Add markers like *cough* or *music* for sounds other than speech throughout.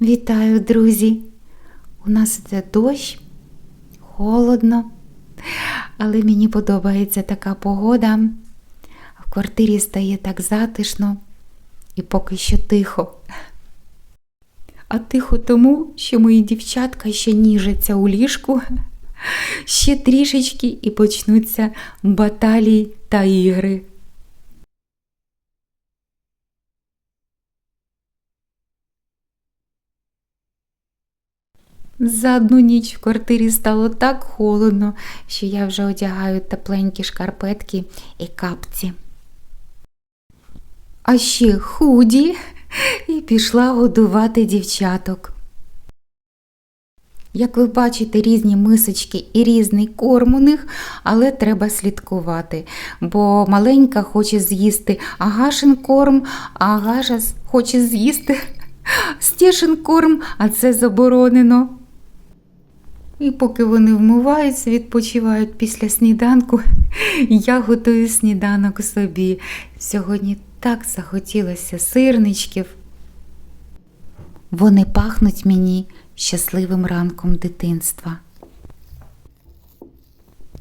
Вітаю, друзі! У нас іде дощ, холодно, але мені подобається така погода. В квартирі стає так затишно і поки що тихо. А тихо тому, що мої дівчатка ще ніжаться у ліжку, ще трішечки і почнуться баталії та ігри. За одну ніч в квартирі стало так холодно, що я вже одягаю тепленькі шкарпетки і капці. А ще худі і пішла годувати дівчаток. Як ви бачите, різні мисочки і різний корм у них, але треба слідкувати, бо маленька хоче з'їсти агашин корм, а агаша хоче з'їсти *laughs* стішин корм, а це заборонено. І поки вони вмиваються, відпочивають після сніданку, *laughs* я готую сніданок собі. Сьогодні так захотілося сирничків. Вони пахнуть мені щасливим ранком дитинства.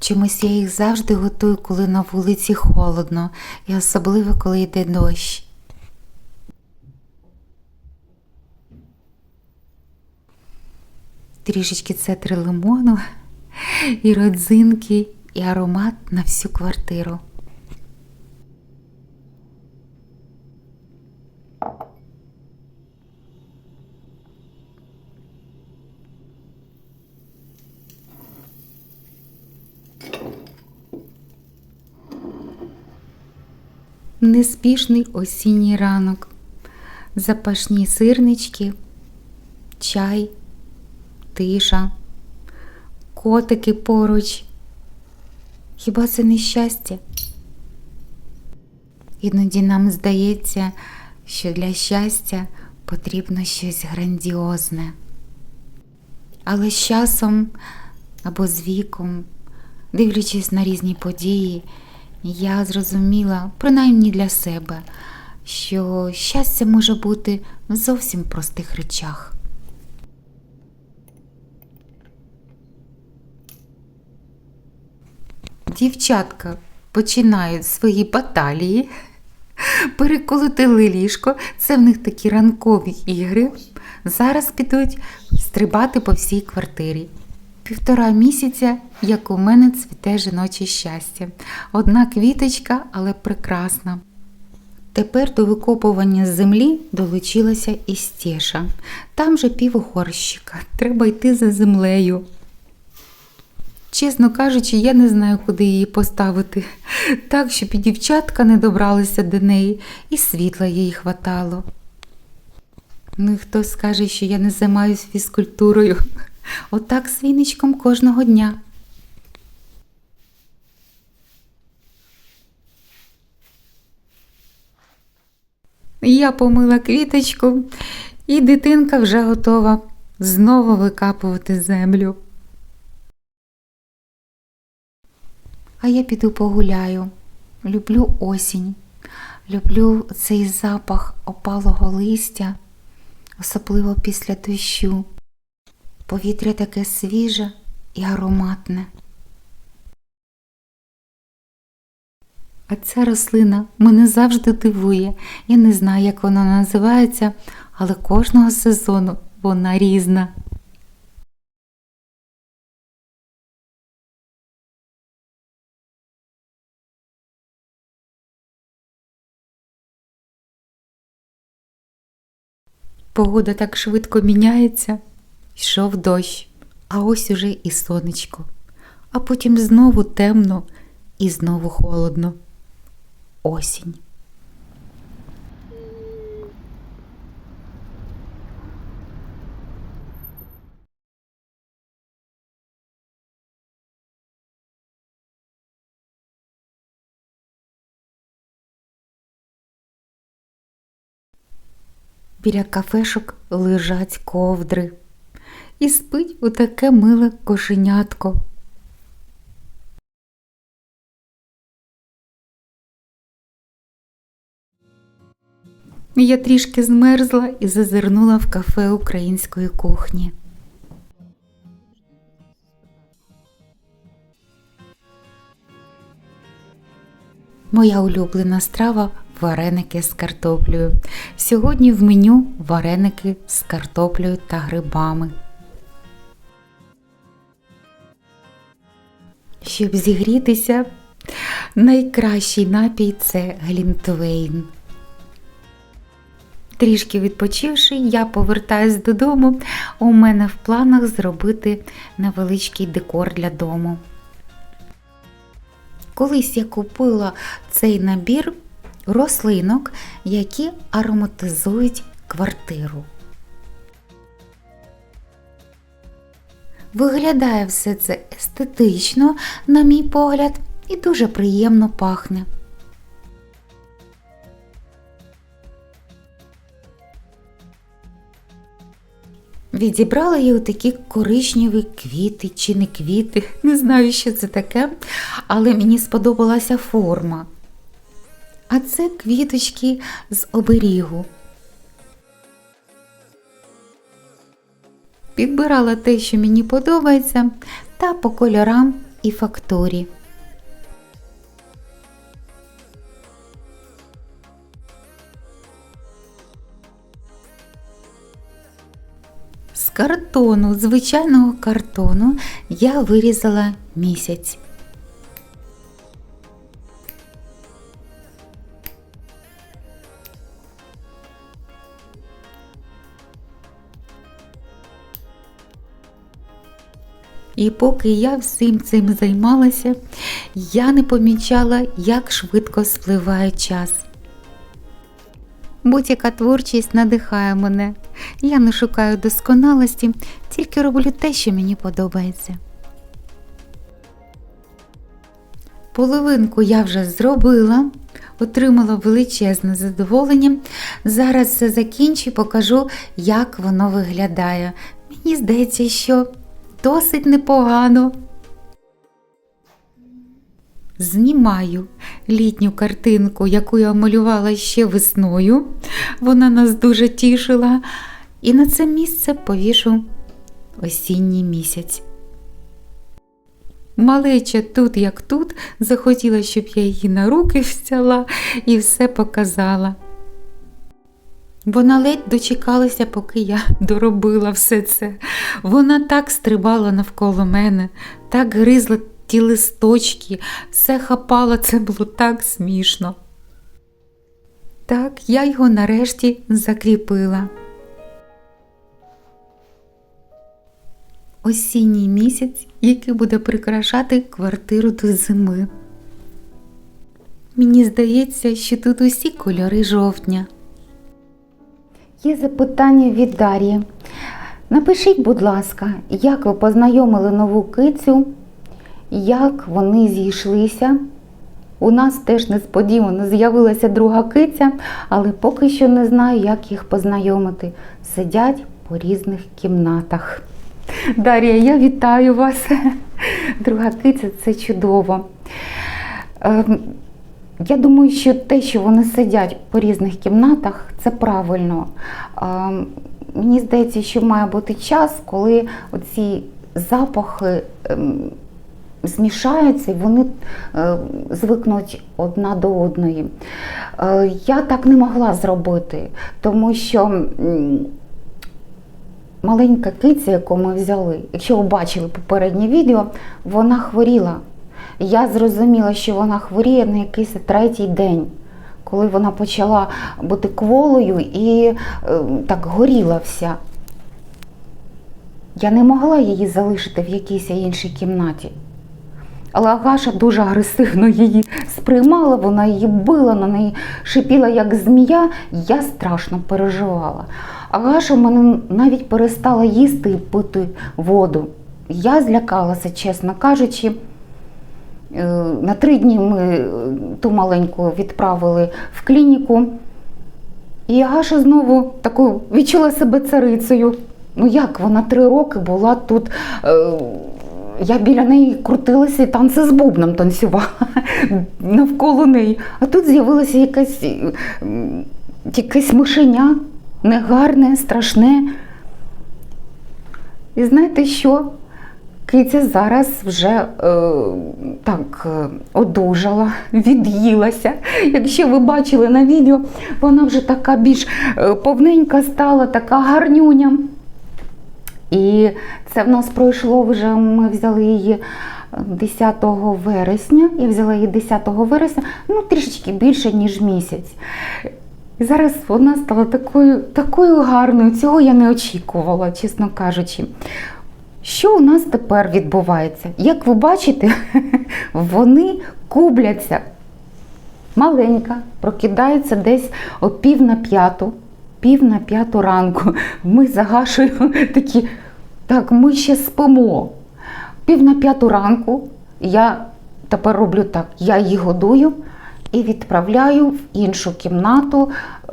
Чомусь я їх завжди готую, коли на вулиці холодно, і особливо коли йде дощ. Трішечки цетри лимону, і родзинки, і аромат на всю квартиру. Неспішний осінній ранок, запашні сирнички, чай тиша, котики поруч. Хіба це не щастя? Іноді нам здається, що для щастя потрібно щось грандіозне. Але з часом або з віком, дивлячись на різні події, я зрозуміла, принаймні для себе, що щастя може бути в зовсім простих речах. Дівчатка починають свої баталії, переколотили ліжко, це в них такі ранкові ігри. Зараз підуть стрибати по всій квартирі. Півтора місяця, як у мене цвіте жіноче щастя. Одна квіточка, але прекрасна. Тепер до викопування з землі долучилася і стеша. Там же півгорщика. Треба йти за землею. Чесно кажучи, я не знаю, куди її поставити, так, щоб і дівчатка не добралися до неї, і світла їй хватало. Ну і хто скаже, що я не займаюся фізкультурою. Отак з віничком кожного дня. Я помила квіточку, і дитинка вже готова знову викапувати землю. А я піду погуляю. Люблю осінь, люблю цей запах опалого листя, особливо після дощу. Повітря таке свіже і ароматне. А ця рослина мене завжди дивує. Я не знаю, як вона називається, але кожного сезону вона різна. Погода так швидко міняється, йшов дощ, а ось уже і сонечко, а потім знову темно і знову холодно. Осінь. Біля кафешок лежать ковдри і спить у таке миле кошенятко. Я трішки змерзла і зазирнула в кафе української кухні. Моя улюблена страва вареники з картоплею. Сьогодні в меню вареники з картоплею та грибами. Щоб зігрітися, найкращий напій це глінтвейн. Трішки відпочивши, я повертаюсь додому. У мене в планах зробити невеличкий декор для дому. Колись я купила цей набір рослинок, які ароматизують квартиру. Виглядає все це естетично, на мій погляд, і дуже приємно пахне. Відібрала я такі коричневі квіти чи не квіти, *laughs* не знаю, що це таке, але мені сподобалася форма. А це квіточки з оберігу. Підбирала те, що мені подобається, та по кольорам і фактурі. З картону, звичайного картону, я вирізала місяць. І поки я всім цим займалася, я не помічала, як швидко спливає час. Будь-яка творчість надихає мене. Я не шукаю досконалості, тільки роблю те, що мені подобається. Половинку я вже зробила, отримала величезне задоволення. Зараз все закінчу і покажу, як воно виглядає. Мені здається, що досить непогано. Знімаю літню картинку, яку я малювала ще весною. Вона нас дуже тішила. І на це місце повішу осінній місяць. Малеча тут, як тут, захотіла, щоб я її на руки *laughs* взяла і все показала. Вона ледь дочекалася, поки я *laughs* доробила все це. Вона так стрибала навколо мене, так гризла ті листочки, все хапала, це було так смішно. Так, я його нарешті закріпила. Осінній місяць, який буде прикрашати квартиру до зими. Мені здається, що тут усі кольори жовтня. Є запитання від Дар'ї. Напишіть, будь ласка, як ви познайомили нову кицю, як вони зійшлися. У нас теж несподівано з'явилася друга киця, але поки що не знаю, як їх познайомити. Сидять по різних кімнатах. Дар'я, я вітаю вас. *laughs* Друга киця це чудово. Я думаю, що те, що вони сидять по різних кімнатах, це правильно. Мені здається, що має бути час, коли оці запахи ем, змішаються і вони е, звикнуть одна до одної. Е, Я так не могла зробити, тому що маленька киця, яку ми взяли, якщо ви бачили попереднє відео, вона хворіла. Я зрозуміла, що вона хворіє на якийсь третій день, коли вона почала бути кволою і е, так горіла вся. Я не могла її залишити в якійсь іншій кімнаті. Але Агаша дуже агресивно її сприймала, вона її била, на неї шипіла, як змія, я страшно переживала. Агаша в мене навіть перестала їсти і пити воду. Я злякалася, чесно кажучи. Е, На три дні ми е, ту маленьку відправили в клініку. І Агаша знову таку відчула себе царицею. Ну як вона три роки була тут. Е, я біля неї крутилася і танці з бубном танцювала *laughs* навколо неї. А тут з'явилася якась м, якесь мишеня, негарне, страшне. І знаєте що? Киця зараз вже е, так е, одужала, від'їлася. Якщо ви бачили на відео, вона вже така більш е, повненька стала, така гарнюня. І це в нас пройшло вже, ми взяли її 10 вересня. Я взяла її 10 вересня, ну трішечки більше, ніж місяць. І зараз вона стала такою, такою гарною. Цього я не очікувала, чесно кажучи. Що у нас тепер відбувається? Як ви бачите, *laughs* вони кубляться. Маленька, прокидається десь о пів на п'яту, пів на п'яту ранку. Ми загашуємо *laughs* такі, так, ми ще спимо. Пів на п'яту ранку я тепер роблю так: я її годую і відправляю в іншу кімнату. Е,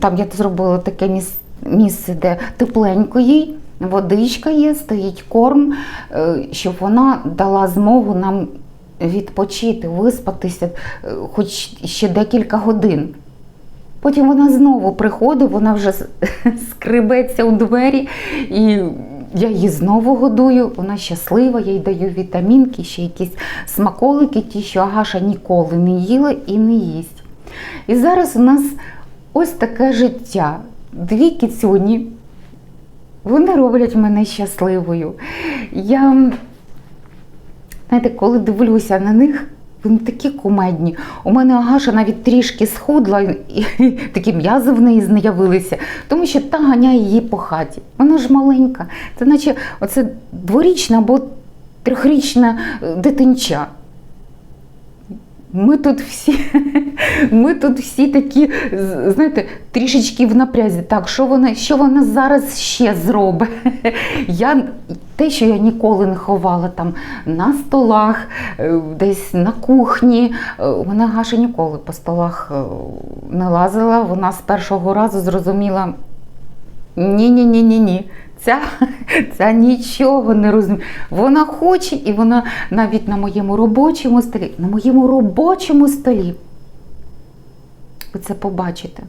Там я зробила таке місце, де тепленько їй, водичка є, стоїть корм, е, щоб вона дала змогу нам відпочити, виспатися, е, хоч ще декілька годин. Потім вона знову приходить, вона вже с- *laughs* скребеться у двері, і я її знову годую. Вона щаслива, я їй даю вітамінки, ще якісь смаколики, ті, що Агаша ніколи не їла і не їсть. І зараз у нас ось таке життя. Дві кіцюні, вони роблять мене щасливою. Я Знаєте, коли дивлюся на них, вони такі кумедні. У мене Агаша навіть трішки схудла, і *laughs* такі м'язи в неї з'явилися, тому що та ганяє її по хаті. Вона ж маленька. Це наче оце дворічна або трьохрічна е, дитинча. Ми тут всі, *laughs* ми тут всі такі, знаєте, трішечки в напрязі. Так, що вона, що вона зараз ще зробить? *laughs* Я, те, що я ніколи не ховала там на столах, е, десь на кухні. е, мене Гаша ніколи по столах е, не лазила. Вона з першого разу зрозуміла, ні-ні-ні-ні-ні. Ця, *laughs* ця нічого не розуміє. Вона хоче, і вона навіть на моєму робочому столі, на моєму робочому столі. Ви це побачите.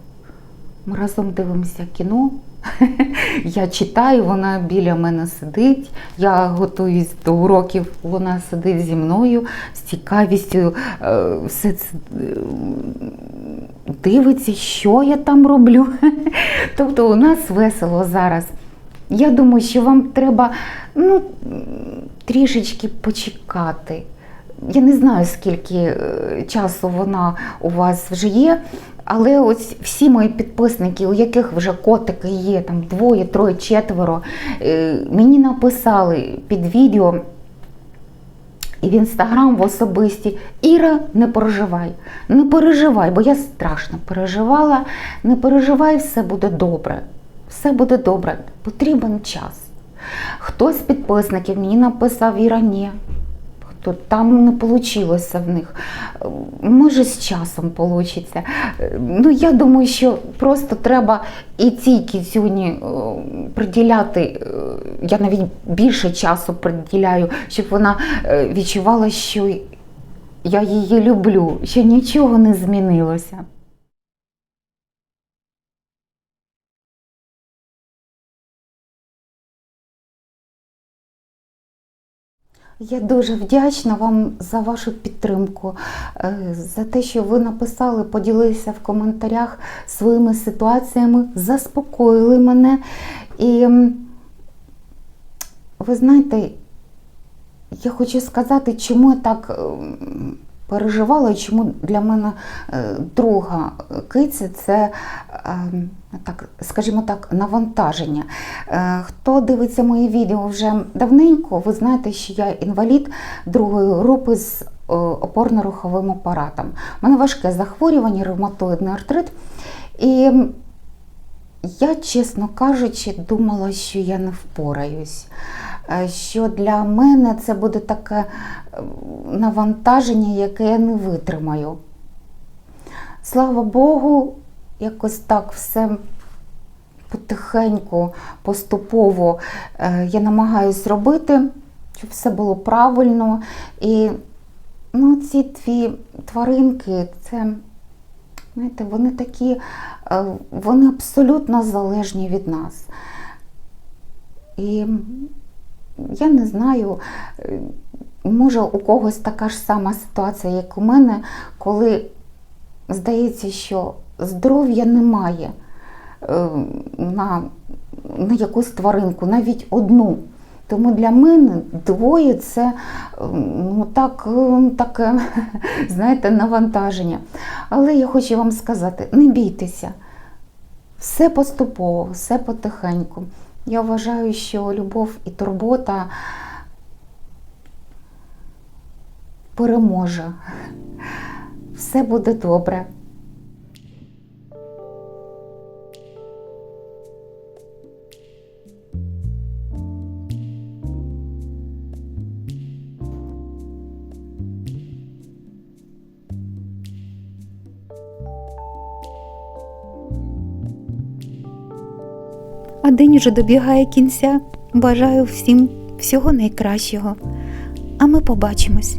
Ми разом дивимося кіно. *laughs* Я читаю, вона біля мене сидить. Я готуюсь до уроків, вона сидить зі мною з цікавістю, е, все це е, дивиться, що я там роблю. *laughs* Тобто у нас весело зараз. Я думаю, що вам треба ну, трішечки почекати. Я не знаю, скільки е, часу вона у вас вже є, але ось всі мої підписники, у яких вже котики є, там двоє, троє, четверо, е, мені написали під відео і в інстаграм в особисті. Іра, не переживай, не переживай, бо я страшно переживала. Не переживай, все буде добре. Все буде добре, потрібен час. Хтось з підписників мені написав Іра, ні. Хто там не вийшло в них. Може, з часом вийде. Ну, я думаю, що просто треба і цій кіцюні е, приділяти, е, я навіть більше часу приділяю, щоб вона е, відчувала, що я її люблю, що нічого не змінилося. Я дуже вдячна вам за вашу підтримку, е, за те, що ви написали, поділилися в коментарях своїми ситуаціями, заспокоїли мене. І ви знаєте, я хочу сказати, чому я так переживала чому для мене е, друга киця це, ем, так, скажімо так, навантаження. Е, Хто дивиться мої відео вже давненько, ви знаєте, що я інвалід другої групи з е, опорно-руховим апаратом. У мене важке захворювання, ревматоїдний артрит. І я, чесно кажучи, думала, що я не впораюсь. Е, Що для мене це буде таке е, навантаження, яке я не витримаю. Слава Богу, якось так все потихеньку, поступово е, я намагаюсь робити, щоб все було правильно. І ну, ці дві тваринки це Знаєте, вони такі, вони абсолютно залежні від нас. І я не знаю, е, може у когось така ж сама ситуація, як у мене, коли здається, що здоров'я немає е, на, на якусь тваринку, навіть одну. Тому для мене двоє це е, ну, так, таке, *laughs* знаєте, навантаження. Але я хочу вам сказати, не бійтеся. Все поступово, все потихеньку. Я вважаю, що любов і турбота переможе. Все буде добре. День уже добігає кінця. Бажаю всім всього найкращого. А ми побачимось.